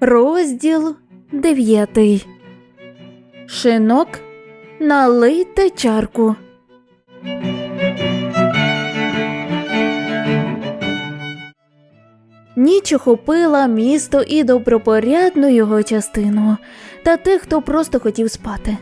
Розділ дев'ятий. Шинок налийте чарку. Ніч охопила місто і добропорядну його частину, та тих, хто просто хотів спати.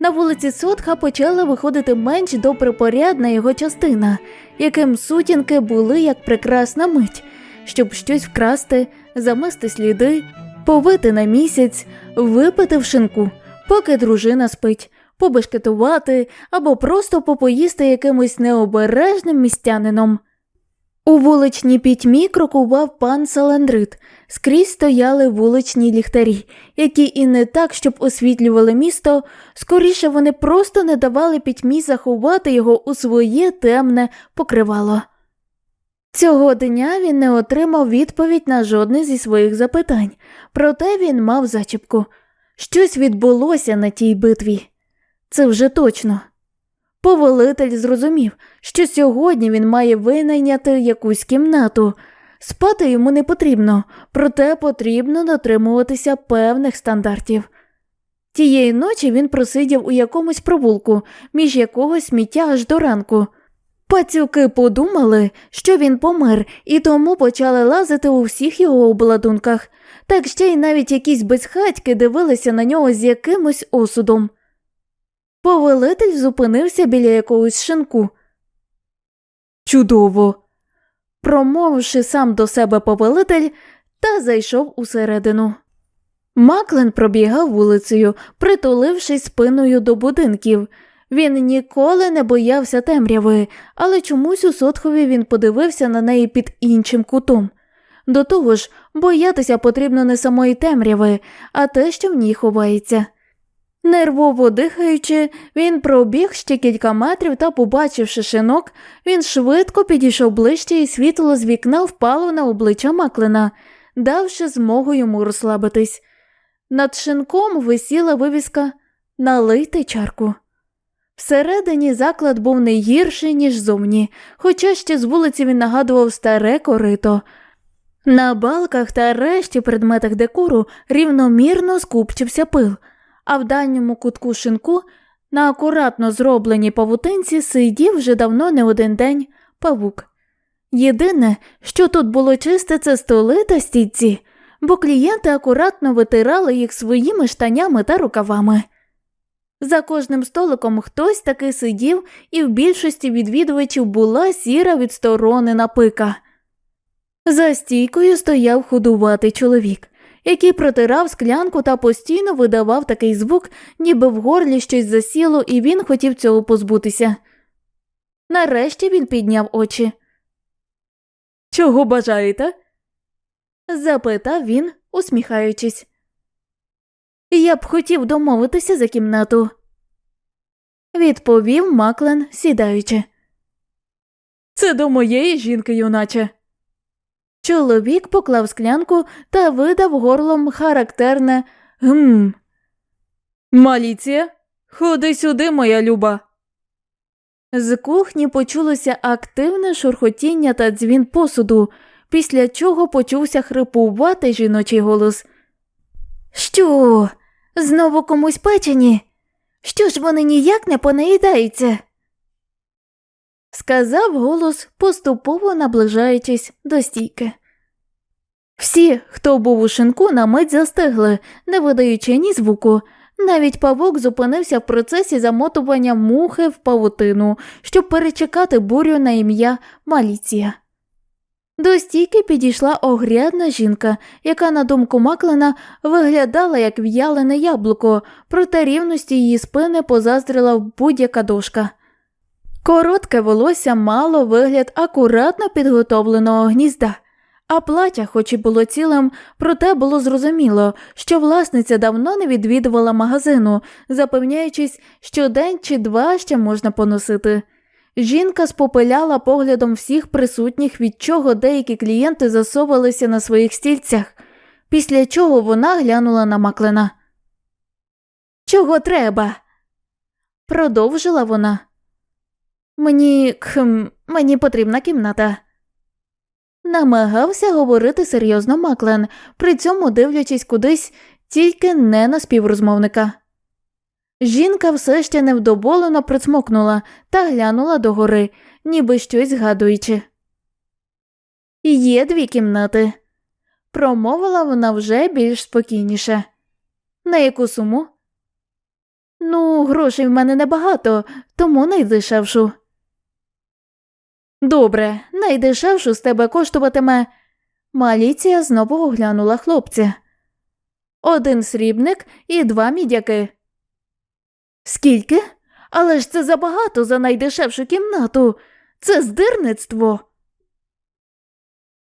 На вулиці Сотха почала виходити менш добропорядна його частина, яким сутінки були як прекрасна мить, щоб щось вкрасти, замести сліди, повити на місяць, випити в шинку, поки дружина спить, побешкетувати або просто попоїсти якимось необережним містянином. У вуличній пітьмі крокував пан Саландрит. Скрізь стояли вуличні ліхтарі, які і не так, щоб освітлювали місто, скоріше вони просто не давали пітьмі заховати його у своє темне покривало. Цього дня він не отримав відповідь на жодне зі своїх запитань, проте він мав зачіпку. Щось відбулося на тій битві. Це вже точно. Повелитель зрозумів, що сьогодні він має винайняти якусь кімнату. Спати йому не потрібно, проте потрібно дотримуватися певних стандартів. Тієї ночі він просидів у якомусь провулку, між якого сміття аж до ранку. Пацюки подумали, що він помер, і тому почали лазити у всіх його обладунках, так ще й навіть якісь безхатьки дивилися на нього з якимось осудом. Повелитель зупинився біля якогось шинку. Чудово. Промовивши сам до себе повелитель, та зайшов усередину. Маклен пробігав вулицею, притулившись спиною до будинків. Він ніколи не боявся темряви, але чомусь у Сотхові він подивився на неї під іншим кутом. До того ж, боятися потрібно не самої темряви, а те, що в ній ховається. Нервово дихаючи, він пробіг ще кілька метрів та, побачивши шинок, він швидко підійшов ближче, і світло з вікна впало на обличчя Маклена, давши змогу йому розслабитись. Над шинком висіла вивіска Налийте чарку. Всередині заклад був не гірший, ніж зовні, хоча ще з вулиці він нагадував старе корито. На балках та решті предметах декору рівномірно скупчився пил, а в дальньому кутку шинку на акуратно зробленій павутинці сидів вже давно не один день павук. Єдине, що тут було чисте, це столи та стільці, бо клієнти акуратно витирали їх своїми штанями та рукавами. За кожним столиком хтось таки сидів, і в більшості відвідувачів була сіра відсторонена пика. За стійкою стояв худуватий чоловік, який протирав склянку та постійно видавав такий звук, ніби в горлі щось засіло, і він хотів цього позбутися. Нарешті він підняв очі. Чого бажаєте? запитав він, усміхаючись. Я б хотів домовитися за кімнату, відповів Маклен, сідаючи. Це до моєї жінки, юначе. Чоловік поклав склянку та видав горлом характерне гм. Маліція, ходи сюди, моя люба. З кухні почулося активне шурхотіння та дзвін посуду, після чого почувся хрипуватий жіночий голос. Що? Знову комусь печені? Що ж вони ніяк не понаїдаються? сказав голос, поступово наближаючись до стійки. Всі, хто був у шинку, на мить застигли, не видаючи ні звуку. Навіть павук зупинився в процесі замотування мухи в павутину, щоб перечекати бурю на ім'я Маліція. До стійки підійшла огрядна жінка, яка, на думку Маклена, виглядала як в'ялене яблуко, проте рівності її спини позаздрила будь-яка дошка. Коротке волосся мало вигляд акуратно підготовленого гнізда, а плаття, хоч і було цілим, проте було зрозуміло, що власниця давно не відвідувала магазину, запевняючись, що день чи два ще можна поносити. Жінка спопиляла поглядом всіх присутніх, від чого деякі клієнти засовувалися на своїх стільцях, після чого вона глянула на Маклена. Чого треба? продовжила вона. Мені кхм, мені потрібна кімната. Намагався говорити серйозно Маклен, при цьому дивлячись кудись, тільки не на співрозмовника. Жінка все ще невдоволено присмокнула та глянула догори, ніби щось згадуючи. Є дві кімнати, промовила вона вже більш спокійніше. На яку суму? Ну, грошей в мене небагато, тому найдешевшу. Добре, найдешевшу з тебе коштуватиме. Маліція знову оглянула хлопця. Один срібник і два мідяки. Скільки? Але ж це забагато за найдешевшу кімнату. Це здирництво.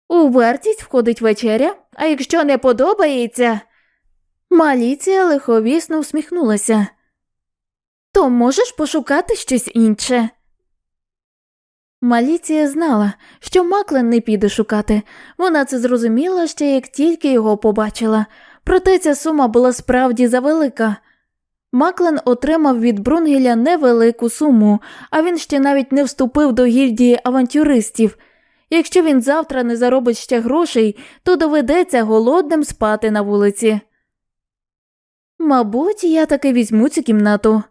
У вартість входить вечеря, а якщо не подобається. Маліція лиховісно всміхнулася. То можеш пошукати щось інше. Маліція знала, що Маклен не піде шукати. Вона це зрозуміла ще як тільки його побачила, проте ця сума була справді завелика. Маклен отримав від Брунгеля невелику суму, а він ще навіть не вступив до гільдії авантюристів. Якщо він завтра не заробить ще грошей, то доведеться голодним спати на вулиці. Мабуть, я таки візьму цю кімнату.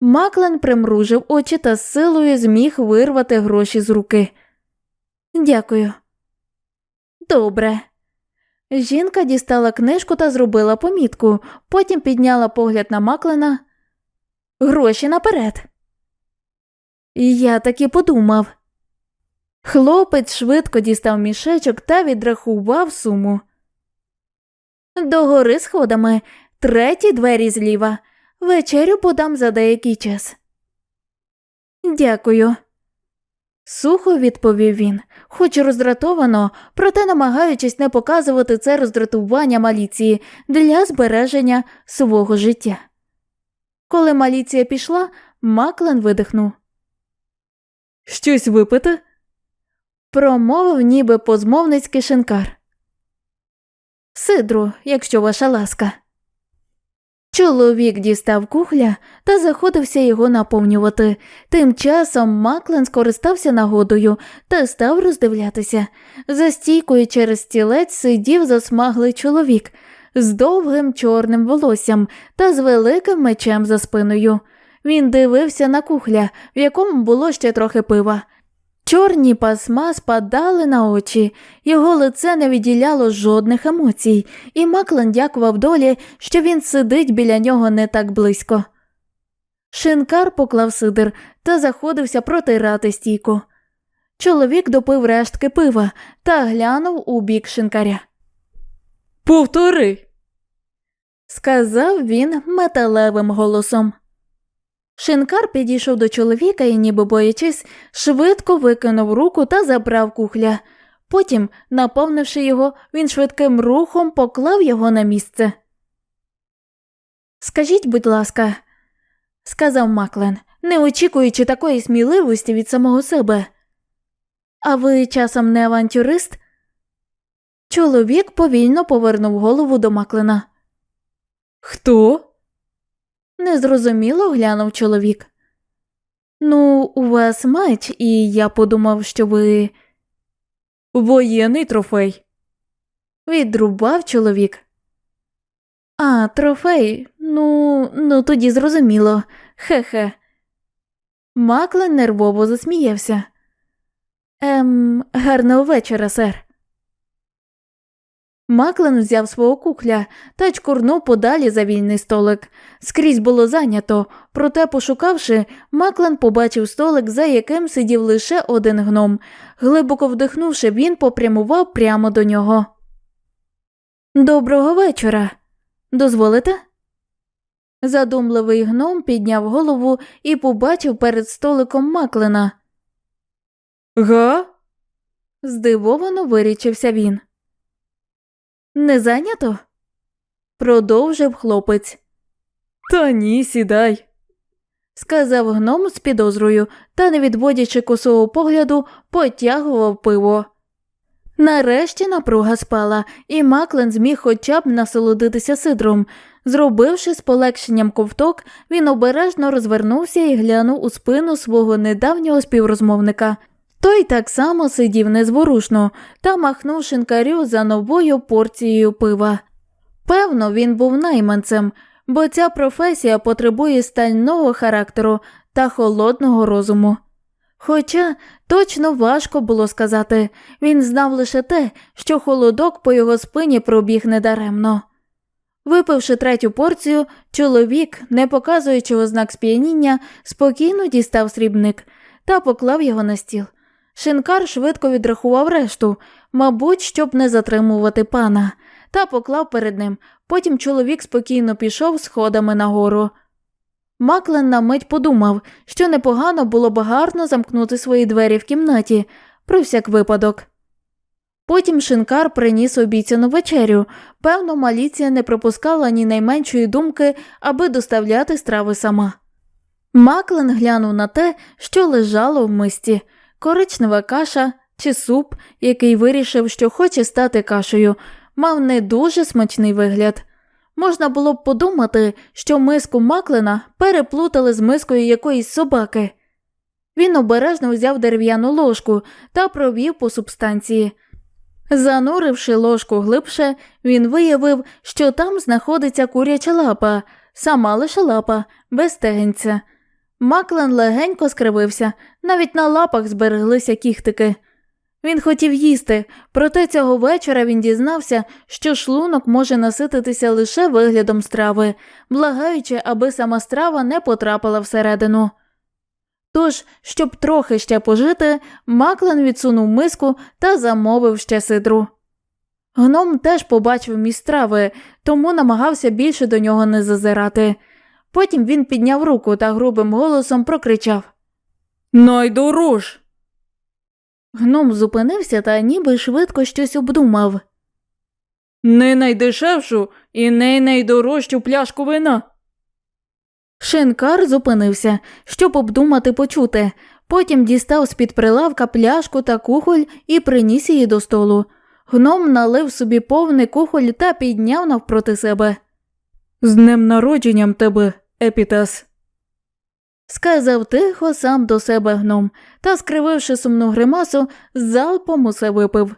Маклен примружив очі та з силою зміг вирвати гроші з руки. Дякую. Добре. Жінка дістала книжку та зробила помітку, потім підняла погляд на Маклена. Гроші наперед. Я таки подумав. Хлопець швидко дістав мішечок та відрахував суму. Догори сходами, треті двері зліва. Вечерю подам за деякий час. Дякую. Сухо відповів він, хоч роздратовано, проте намагаючись не показувати це роздратування маліції для збереження свого життя. Коли маліція пішла, Маклен видихнув. Щось випити? промовив ніби позмовницький шинкар. Сидру, якщо ваша ласка. Чоловік дістав кухля та заходився його наповнювати. Тим часом Маклен скористався нагодою та став роздивлятися. За стійкою через стілець сидів засмаглий чоловік з довгим чорним волоссям та з великим мечем за спиною. Він дивився на кухля, в якому було ще трохи пива. Чорні пасма спадали на очі, його лице не відділяло жодних емоцій, і Маклен дякував долі, що він сидить біля нього не так близько. Шинкар поклав сидир та заходився протирати стійку. Чоловік допив рештки пива та глянув у бік шинкаря. Повтори, сказав він металевим голосом. Шинкар підійшов до чоловіка і, ніби боячись, швидко викинув руку та забрав кухля. Потім, наповнивши його, він швидким рухом поклав його на місце. Скажіть, будь ласка, сказав Маклен, не очікуючи такої сміливості від самого себе. А ви часом не авантюрист? Чоловік повільно повернув голову до Маклена. Хто? Незрозуміло глянув чоловік. Ну, у вас меч, і я подумав, що ви. Воєнний трофей. Відрубав чоловік. А, трофей. Ну, ну тоді зрозуміло. Хе-хе. Маклен нервово засміявся. Ем, гарного вечора, сер. Маклен взяв свого кухля та чкурнув подалі за вільний столик. Скрізь було зайнято, проте, пошукавши, Маклен побачив столик, за яким сидів лише один гном. Глибоко вдихнувши, він попрямував прямо до нього. Доброго вечора. Дозволите? Задумливий гном підняв голову і побачив перед столиком Маклена. Га? здивовано вирічився він. Не зайнято? продовжив хлопець. Та ні, сідай, сказав гном з підозрою та, не відводячи косого погляду, потягував пиво. Нарешті напруга спала, і Маклен зміг хоча б насолодитися сидром. Зробивши з полегшенням ковток, він обережно розвернувся і глянув у спину свого недавнього співрозмовника. Той так само сидів незворушно та махнув шинкарю за новою порцією пива. Певно, він був найманцем, бо ця професія потребує стального характеру та холодного розуму. Хоча точно важко було сказати, він знав лише те, що холодок по його спині пробіг недаремно. Випивши третю порцію, чоловік, не показуючи ознак сп'яніння, спокійно дістав срібник та поклав його на стіл. Шинкар швидко відрахував решту, мабуть, щоб не затримувати пана, та поклав перед ним. Потім чоловік спокійно пішов сходами нагору. Маклен на мить подумав, що непогано було б гарно замкнути свої двері в кімнаті, про всяк випадок. Потім шинкар приніс обіцяну вечерю. Певно, маліція не пропускала ні найменшої думки, аби доставляти страви сама. Маклен глянув на те, що лежало в мисті коричнева каша чи суп, який вирішив, що хоче стати кашею, мав не дуже смачний вигляд. Можна було б подумати, що миску Маклена переплутали з мискою якоїсь собаки. Він обережно взяв дерев'яну ложку та провів по субстанції. Зануривши ложку глибше, він виявив, що там знаходиться куряча лапа, сама лише лапа, без тегенця. Маклен легенько скривився, навіть на лапах збереглися кіхтики. Він хотів їсти, проте цього вечора він дізнався, що шлунок може насититися лише виглядом страви, благаючи, аби сама страва не потрапила всередину. Тож, щоб трохи ще пожити, Маклен відсунув миску та замовив ще сидру. Гном теж побачив міст страви, тому намагався більше до нього не зазирати. Потім він підняв руку та грубим голосом прокричав Найдорож. Гном зупинився та ніби швидко щось обдумав. Не найдешевшу і не найдорожчу пляшку вина. Шинкар зупинився, щоб обдумати почути. Потім дістав з-під прилавка пляшку та кухоль і приніс її до столу. Гном налив собі повний кухоль та підняв навпроти себе. З днем народженням тебе, Епітас. Сказав тихо сам до себе гном та, скрививши сумну гримасу, залпом усе випив.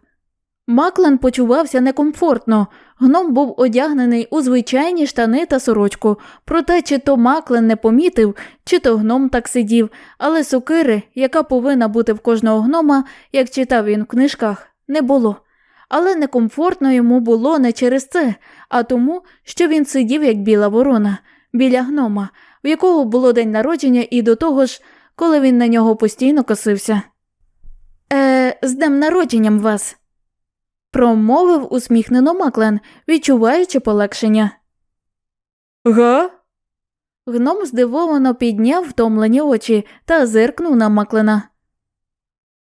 Маклен почувався некомфортно. Гном був одягнений у звичайні штани та сорочку, проте чи то Маклен не помітив, чи то гном так сидів, але сокири, яка повинна бути в кожного гнома, як читав він в книжках, не було. Але некомфортно йому було не через це, а тому, що він сидів як біла ворона, біля гнома, в якого було день народження, і до того ж, коли він на нього постійно косився. Е, з днем народженням вас промовив усміхнено Маклен, відчуваючи полегшення. Га? Гном здивовано підняв втомлені очі та зиркнув на Маклена.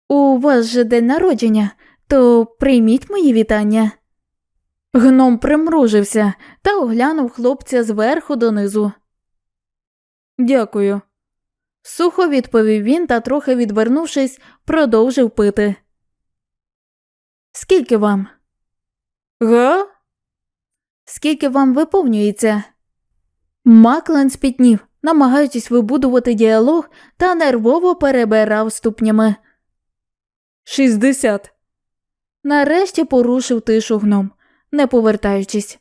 У вас же день народження, то прийміть мої вітання. Гном примружився та оглянув хлопця зверху донизу. Дякую. Сухо відповів він та, трохи відвернувшись, продовжив пити. Скільки вам? Га? Скільки вам виповнюється? Маклен спітнів, намагаючись вибудувати діалог та нервово перебирав ступнями. Шістдесят. Нарешті порушив тишу гном, не повертаючись.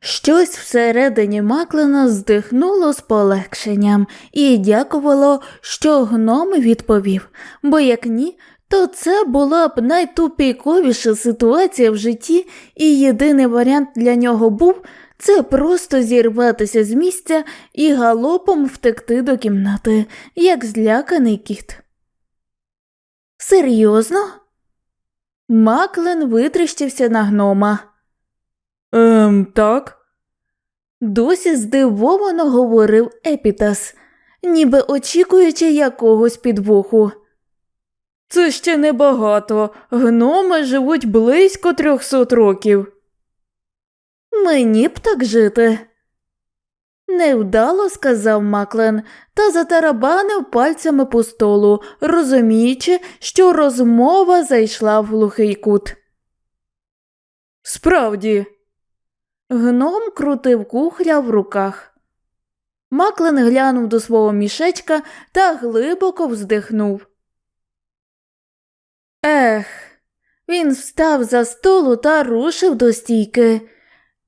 Щось всередині Маклена здихнуло з полегшенням і дякувало, що гном відповів, бо як ні, то це була б найтупіковіша ситуація в житті, і єдиний варіант для нього був це просто зірватися з місця і галопом втекти до кімнати, як зляканий кіт. Серйозно? Маклен витріщився на гнома. Ем, так. Досі здивовано говорив Епітас, ніби очікуючи якогось підвоху. Це ще небагато. Гноми живуть близько трьохсот років. Мені б так жити. Невдало сказав Маклен та затарабанив пальцями по столу, розуміючи, що розмова зайшла в глухий кут. Справді, гном крутив кухля в руках. Маклен глянув до свого мішечка та глибоко вздихнув. Ех, він встав за столу та рушив до стійки.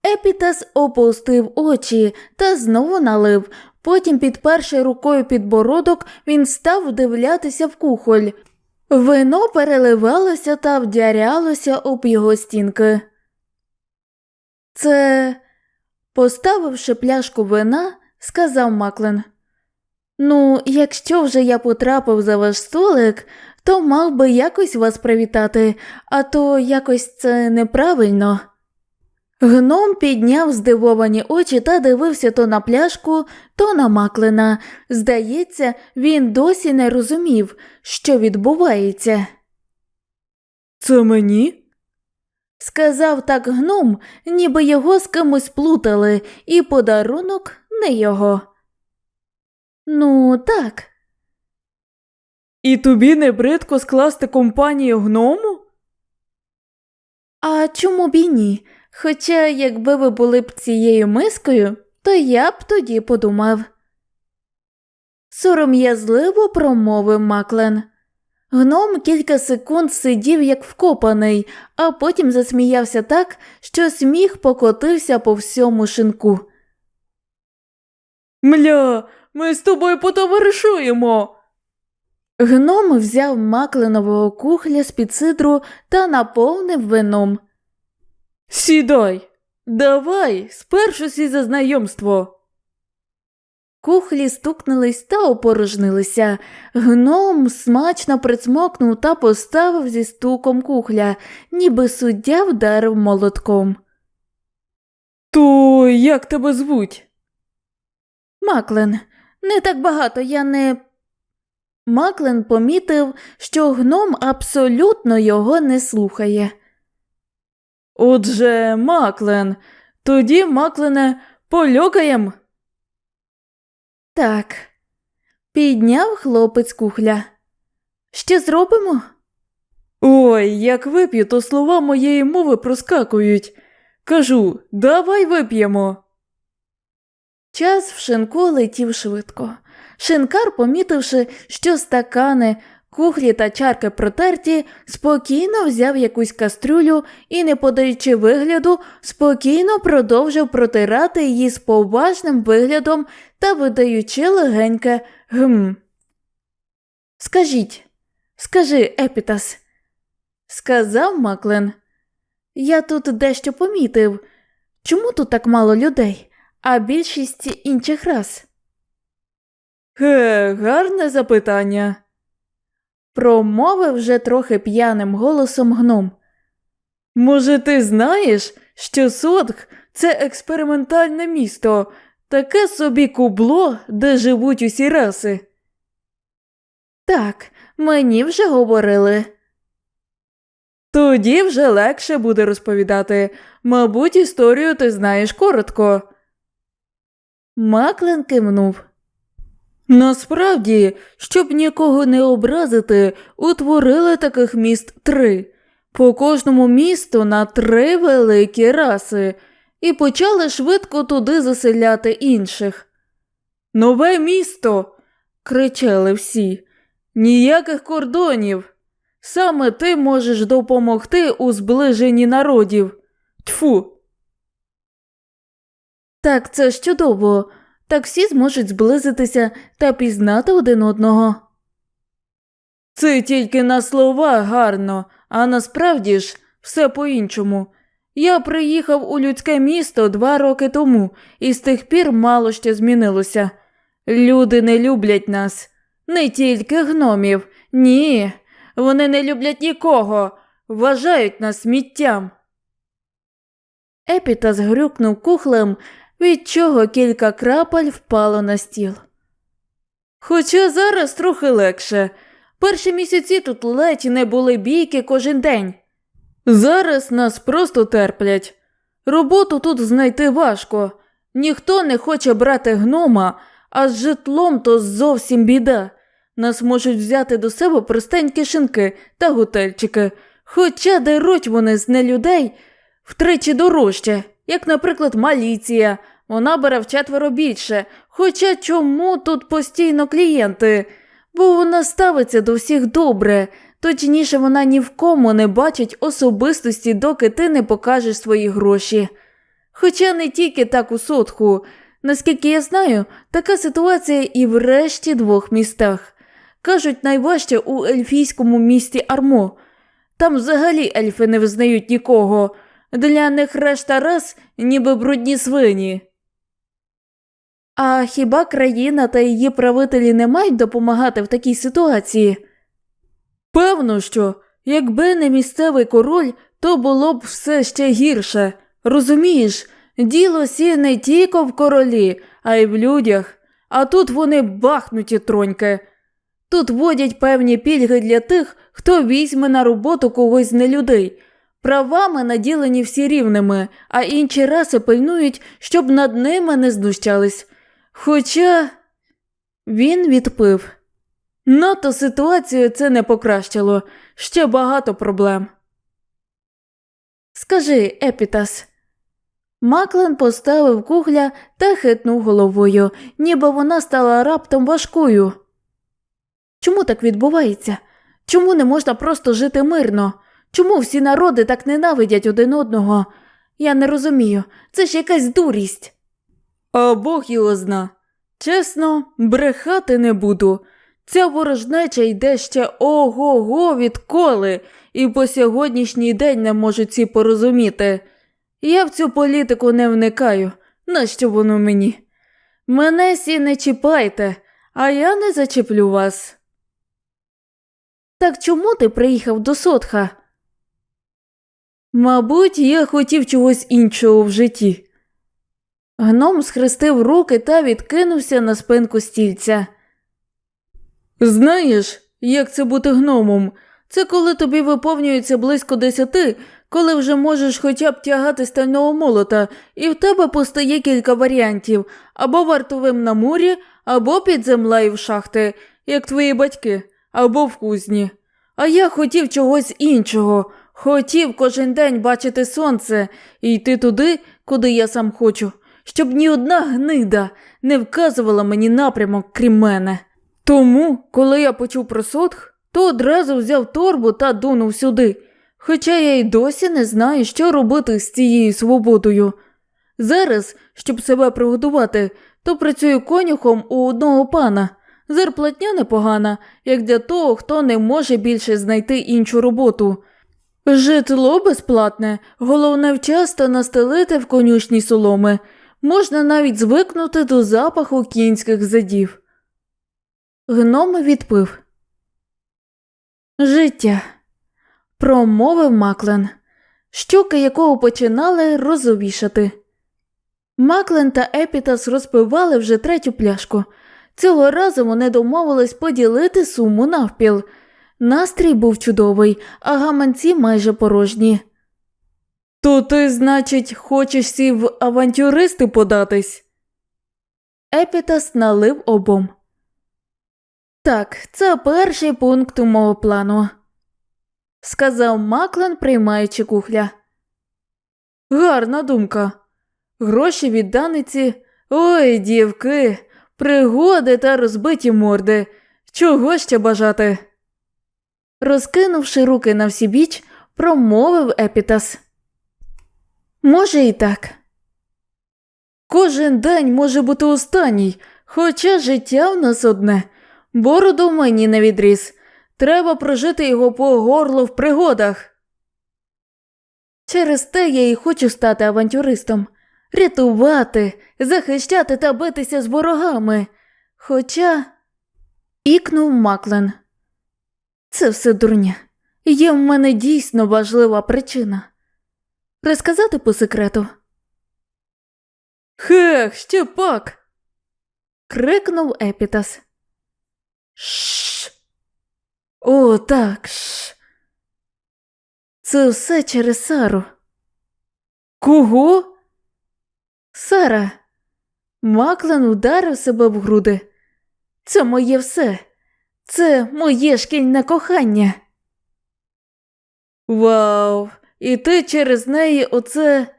Епітас опустив очі та знову налив. Потім, підперши рукою підбородок, він став вдивлятися в кухоль. Вино переливалося та вдярялося об його стінки. Це, поставивши пляшку вина, сказав Маклен. Ну, якщо вже я потрапив за ваш столик, то мав би якось вас привітати, а то якось це неправильно. Гном підняв здивовані очі та дивився то на пляшку, то на Маклена. Здається, він досі не розумів, що відбувається. Це мені? Сказав так гном, ніби його з кимось плутали, і подарунок не його. Ну, так. І тобі не бридко скласти компанію гному? А чому б і ні? Хоча, якби ви були б цією мискою, то я б тоді подумав. Сором'язливо промовив Маклен. Гном кілька секунд сидів як вкопаний, а потім засміявся так, що сміх покотився по всьому шинку. Мля, ми з тобою потоваришуємо. Гном взяв макленового кухля з під сидру та наповнив вином. Сідай, давай, спершу сі за знайомство. Кухлі стукнулись та опорожнилися. Гном смачно прицмокнув та поставив зі стуком кухля, ніби суддя вдарив молотком. То як тебе звуть? Маклен, не так багато я не. Маклен помітив, що гном абсолютно його не слухає. Отже, Маклен. Тоді, Маклене, польокаєм. Так. Підняв хлопець кухля. Що зробимо? Ой, як вип'ю, то слова моєї мови проскакують. Кажу, давай вип'ємо. Час в шинку летів швидко. Шинкар, помітивши, що стакани, кухлі та чарки протерті, спокійно взяв якусь кастрюлю і, не подаючи вигляду, спокійно продовжив протирати її з поважним виглядом та видаючи легеньке гм. Скажіть, скажи, Епітас, сказав Маклен. Я тут дещо помітив. Чому тут так мало людей, а більшість інших рас? Ге, гарне запитання. Промовив вже трохи п'яним голосом гном. Може, ти знаєш, що Содг це експериментальне місто, таке собі кубло, де живуть усі раси. Так, мені вже говорили. Тоді вже легше буде розповідати. Мабуть, історію ти знаєш коротко. Маклен кивнув. Насправді, щоб нікого не образити, утворили таких міст три, по кожному місту на три великі раси, і почали швидко туди заселяти інших. Нове місто. кричали всі. Ніяких кордонів. Саме ти можеш допомогти у зближенні народів. Тьфу. Так, це ж чудово. Так всі зможуть зблизитися та пізнати один одного. Це тільки на слова гарно, а насправді ж все по-іншому. Я приїхав у людське місто два роки тому, і з тих пір мало що змінилося. Люди не люблять нас, не тільки гномів, ні, вони не люблять нікого, вважають нас сміттям. Епітас грюкнув кухлем, від чого кілька крапель впало на стіл. Хоча зараз трохи легше. Перші місяці тут ледь не були бійки кожен день. Зараз нас просто терплять. Роботу тут знайти важко. Ніхто не хоче брати гнома, а з житлом то зовсім біда. Нас можуть взяти до себе простенькі шинки та готельчики, хоча деруть вони з нелюдей втричі дорожче, як, наприклад, Маліція. Вона бере вчетверо більше. Хоча чому тут постійно клієнти? Бо вона ставиться до всіх добре, Точніше, вона ні в кому не бачить особистості, доки ти не покажеш свої гроші. Хоча не тільки так у сотху. Наскільки я знаю, така ситуація і в решті двох містах. Кажуть, найважче у ельфійському місті Армо. Там взагалі ельфи не визнають нікого. Для них решта рас ніби брудні свині. А хіба країна та її правителі не мають допомагати в такій ситуації? Певно, що якби не місцевий король, то було б все ще гірше. Розумієш, діло сі не тільки в королі, а й в людях. А тут вони бахнуті троньки. Тут вводять певні пільги для тих, хто візьме на роботу когось з нелюдей. Правами наділені всі рівними, а інші раси пильнують, щоб над ними не знущались. Хоча він відпив. Надто ситуацію це не покращило, ще багато проблем. Скажи, Епітас. Маклен поставив кухля та хитнув головою, ніби вона стала раптом важкою. Чому так відбувається? Чому не можна просто жити мирно? Чому всі народи так ненавидять один одного? Я не розумію, це ж якась дурість. А Бог його зна. Чесно, брехати не буду. Ця ворожнеча йде ще ого-го відколи, і по сьогоднішній день не можуть ці порозуміти. Я в цю політику не вникаю. Нащо воно мені? Мене сі не чіпайте, а я не зачеплю вас. Так чому ти приїхав до Сотха? Мабуть, я хотів чогось іншого в житті. Гном схрестив руки та відкинувся на спинку стільця. Знаєш, як це бути гномом? Це коли тобі виповнюється близько десяти, коли вже можеш хоча б тягати стального молота, і в тебе постає кілька варіантів або вартовим на мурі, або під землею в шахти, як твої батьки, або в кузні. А я хотів чогось іншого, хотів кожен день бачити сонце і йти туди, куди я сам хочу, щоб ні одна гнида не вказувала мені напрямок крім мене. Тому, коли я почув про сотх, то одразу взяв торбу та дунув сюди, хоча я й досі не знаю, що робити з цією свободою. Зараз, щоб себе приготувати, то працюю конюхом у одного пана. Зарплатня непогана, як для того, хто не може більше знайти іншу роботу. Житло безплатне, головне вчасно настелити в конюшні соломи. Можна навіть звикнути до запаху кінських задів. Гном відпив. Життя. Промовив Маклен, щоки якого починали розовішати. Маклен та Епітас розпивали вже третю пляшку. Цього разу вони домовились поділити суму навпіл. Настрій був чудовий, а гаманці майже порожні. То ти, значить, хочеш сі в авантюристи податись? Епітас налив обом. Так, це перший пункт у мого плану, сказав Маклен, приймаючи кухля. Гарна думка. Гроші від Даниці. Ой, дівки, пригоди та розбиті морди. Чого ще бажати? Розкинувши руки на всі біч, промовив Епітас. Може, і так. Кожен день може бути останній, хоча життя в нас одне. Бороду мені не відріс. Треба прожити його по горло в пригодах. Через те я і хочу стати авантюристом, рятувати, захищати та битися з ворогами. Хоча. ікнув Маклен. Це все дурня. Є в мене дійсно важлива причина. Розказати по секрету. Хех, ще пак. крикнув Епітас. Шш. О, так. Ш. Це все через Сару. Кого? Сара. Маклен ударив себе в груди. Це моє все. Це моє шкільне кохання. Вау, і ти через неї оце.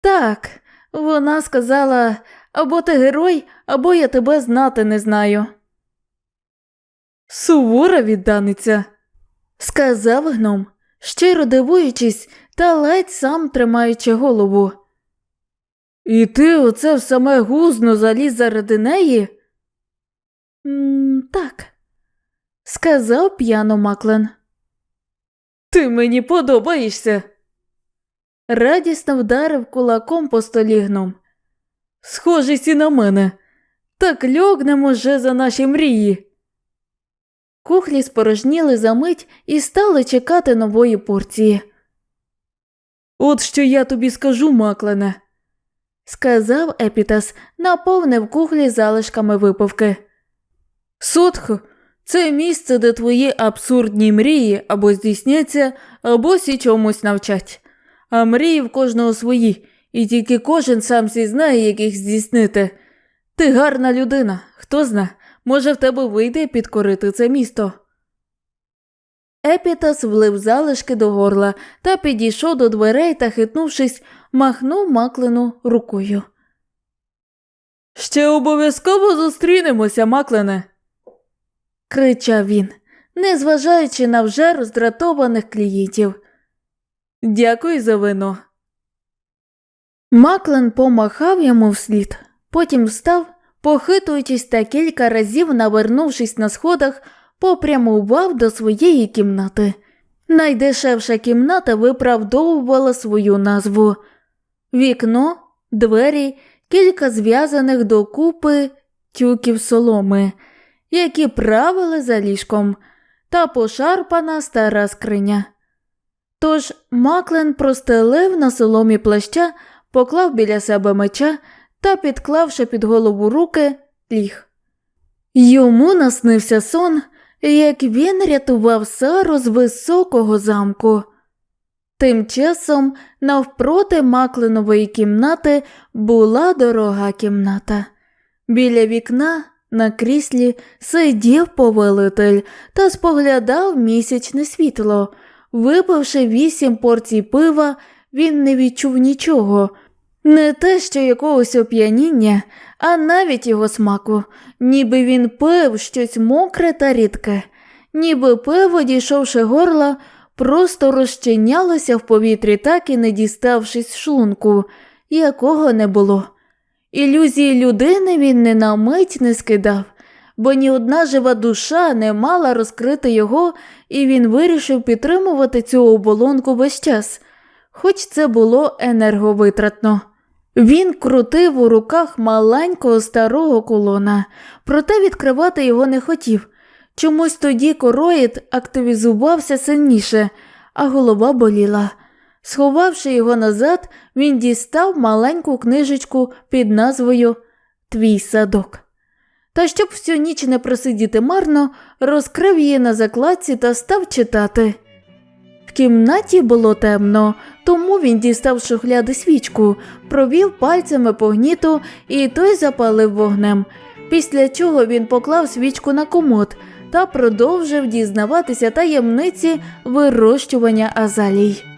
Так, вона сказала або ти герой, або я тебе знати не знаю. Сувора відданиця. сказав гном, щиро дивуючись та ледь сам тримаючи голову. І ти оце в саме гузно заліз заради неї? «М, так, сказав п'яно Маклен. Ти мені подобаєшся. Радісно вдарив кулаком по столі гном. Схожість і на мене. Так льогнемо вже за наші мрії. Кухлі спорожніли за мить і стали чекати нової порції. От що я тобі скажу, Маклене. Сказав Епітас, наповнив кухлі залишками випивки. Сотхо це місце, де твої абсурдні мрії або здійсняться, або сі чомусь навчать. А мрії в кожного свої, і тільки кожен сам сі знає, як їх здійснити. Ти гарна людина, хто зна, може в тебе вийде підкорити це місто. Епітас влив залишки до горла та підійшов до дверей та, хитнувшись, махнув Маклену рукою. Ще обов'язково зустрінемося, Маклене. Кричав він, незважаючи на вже роздратованих клієнтів. Дякую за вино. Маклен помахав йому вслід, потім встав, похитуючись та кілька разів, навернувшись на сходах, попрямував до своєї кімнати. Найдешевша кімната виправдовувала свою назву вікно, двері, кілька зв'язаних докупи тюків соломи, які правили за ліжком, та пошарпана стара скриня. Тож Маклен простелив на соломі плаща, поклав біля себе меча та, підклавши під голову руки, ліг. Йому наснився сон, як він рятував Сару з високого замку. Тим часом навпроти Макленової кімнати була дорога кімната. Біля вікна на кріслі сидів повелитель та споглядав місячне світло. Випивши вісім порцій пива, він не відчув нічого, не те, що якогось оп'яніння, а навіть його смаку, ніби він пив щось мокре та рідке, ніби пиво, дійшовши горла, просто розчинялося в повітрі, так і не діставшись шлунку, якого не було. Ілюзії людини він не на мить не скидав, бо ні одна жива душа не мала розкрити його, і він вирішив підтримувати цю оболонку весь час, хоч це було енерговитратно. Він крутив у руках маленького старого колона, проте відкривати його не хотів. Чомусь тоді короїд активізувався сильніше, а голова боліла. Сховавши його назад, він дістав маленьку книжечку під назвою Твій садок. Та щоб всю ніч не просидіти марно, розкрив її на закладці та став читати. В кімнаті було темно, тому він дістав шухляди свічку, провів пальцями по гніту і той запалив вогнем. Після чого він поклав свічку на комод та продовжив дізнаватися таємниці вирощування азалій.